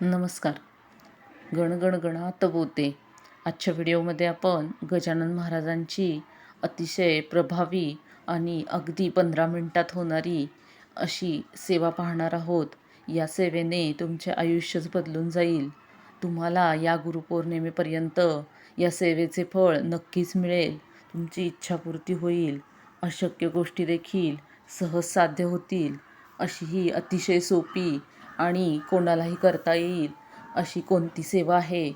नमस्कार. गणगण गणात बोते. आजच्या व्हिडिओमध्ये आपण गजानन महाराजांची अतिशय प्रभावी आणि अगदी पंधरा मिनटात होणारी अशी सेवा पाहणार आहोत. या सेवेने तुमचे आयुष्यच बदलून जाईल. तुम्हाला या गुरुपौर्णिमेपर्यंत या सेवेचे फळ नक्कीच मिळेल. तुमची इच्छापूर्ती होईल. अशक्य गोष्टी देखील सहज साध्य होतील. अशी ही अतिशय सोपी आणि कोणालाही करता येईल अशी कोणती सेवा आहे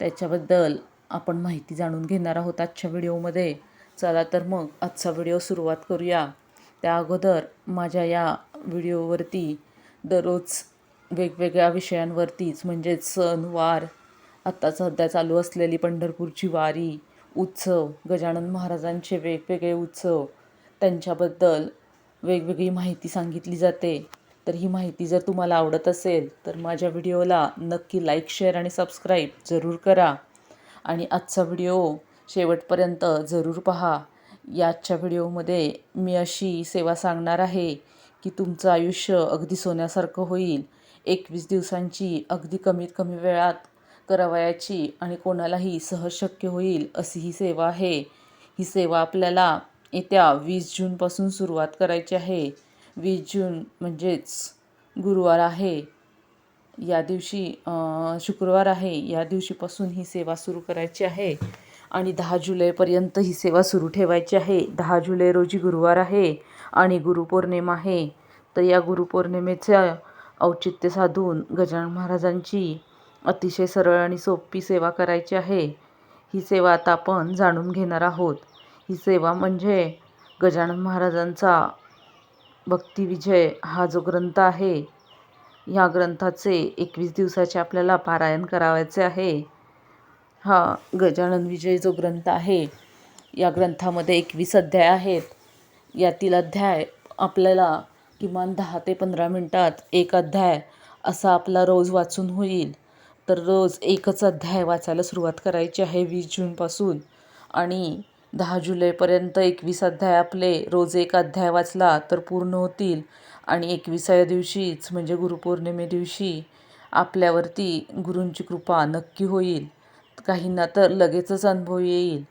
त्याच्याबद्दल आपण माहिती जाणून घेणार आहोत आजच्या व्हिडिओमध्ये. चला तर मग आजचा व्हिडिओ सुरुवात करूया. त्या अगोदर माझ्या या व्हिडिओवरती दररोज वेगवेगळ्या विषयांवरतीच म्हणजेच सण वार आत्ता सध्या चालू असलेली पंढरपूरची वारी उत्सव गजानन महाराजांचे वेगवेगळे उत्सव त्यांच्याबद्दल वेगवेगळी माहिती सांगितली जाते. तर ही माहिती जर तुम्हाला आवडत असेल तर माझ्या व्हिडिओला नक्की लाईक शेअर आणि सबस्क्राईब जरूर करा. आणि आजचा व्हिडिओ शेवटपर्यंत जरूर पहा. याच्या व्हिडिओमध्ये मी अशी सेवा सांगणार आहे की तुमचं आयुष्य अगदी सोन्यासारखं होईल. एकवीस दिवसांची अगदी कमीत कमी वेळात करावयाची आणि कोणालाही सहज शक्य होईल अशी ही सेवा आहे. ही सेवा आपल्याला येत्या वीस जूनपासून सुरुवात करायची आहे. वीस जून म्हणजेच गुरुवार आहे. या दिवशी शुक्रवार आहे. या दिवशीपासून ही सेवा सुरू करायची आहे. आणि दहा जुलैपर्यंत ही सेवा सुरू ठेवायची आहे. दहा जुलै रोजी गुरुवार आहे आणि गुरुपौर्णिमा आहे. तर या गुरुपौर्णिमेचं औचित्य साधून गजानन महाराजांची अतिशय सरळ आणि सोपी सेवा करायची आहे. ही सेवा आता आपण जाणून घेणार आहोत. ही सेवा म्हणजे गजानन महाराजांचा भक्तिविजय हा जो ग्रंथ आहे ह्या ग्रंथाचे एकवीस दिवसाचे आपल्याला पारायण करावायचे आहे. हा गजानन विजय जो ग्रंथ आहे या ग्रंथामध्ये एकवीस अध्याय आहेत. यातील अध्याय आपल्याला किमान दहा ते पंधरा मिनटात एक अध्याय असा आपला रोज वाचून होईल. तर रोज एकच अध्याय वाचायला सुरुवात करायची आहे वीस जूनपासून. आणि दहा जुलैपर्यंत एकवीस अध्याय आपले रोज एक अध्याय वाचला तर पूर्ण होतील. आणि एकविसाव्या दिवशीच म्हणजे गुरुपौर्णिमे दिवशी आपल्यावरती गुरूंची कृपा नक्की होईल. काहींना तर लगेचच अनुभव येईल.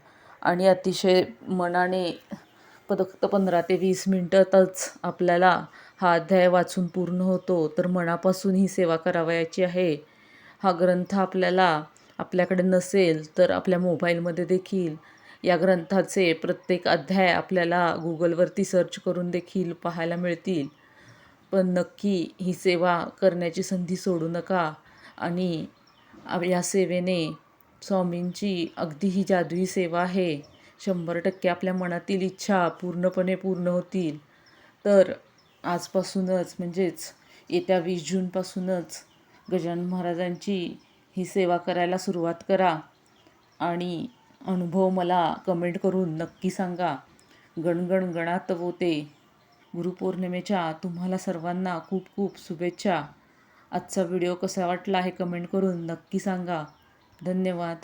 आणि अतिशय मनाने फक्त पंधरा ते वीस मिनटातच आपल्याला हा अध्याय वाचून पूर्ण होतो. तर मनापासून ही सेवा करावयाची आहे. हा ग्रंथ आपल्याला आपल्याकडे नसेल तर आपल्या मोबाईलमध्ये देखील या ग्रंथाचे प्रत्येक अध्याय आपल्याला गुगलवरती सर्च करून देखील पाहायला मिळतील. पण नक्की ही सेवा करण्याची संधी सोडू नका आणि या सेवेने स्वामींची अगदी ही जादुई सेवा आहे. शंभर टक्के आपल्या मनातील इच्छा पूर्णपणे पूर्ण होतील. तर आजपासूनच म्हणजेच येत्या वीस जूनपासूनच गजानन महाराजांची ही सेवा करायला सुरुवात करा आणि अनुभव मला कमेंट करून नक्की सांगा. गणगण गणात वोते गुरुपौर्णिमेच्या तुम्हाला सर्वांना खूप खूप शुभेच्छा. आजचा व्हिडिओ कसा वाटला हे कमेंट करून नक्की सांगा. धन्यवाद.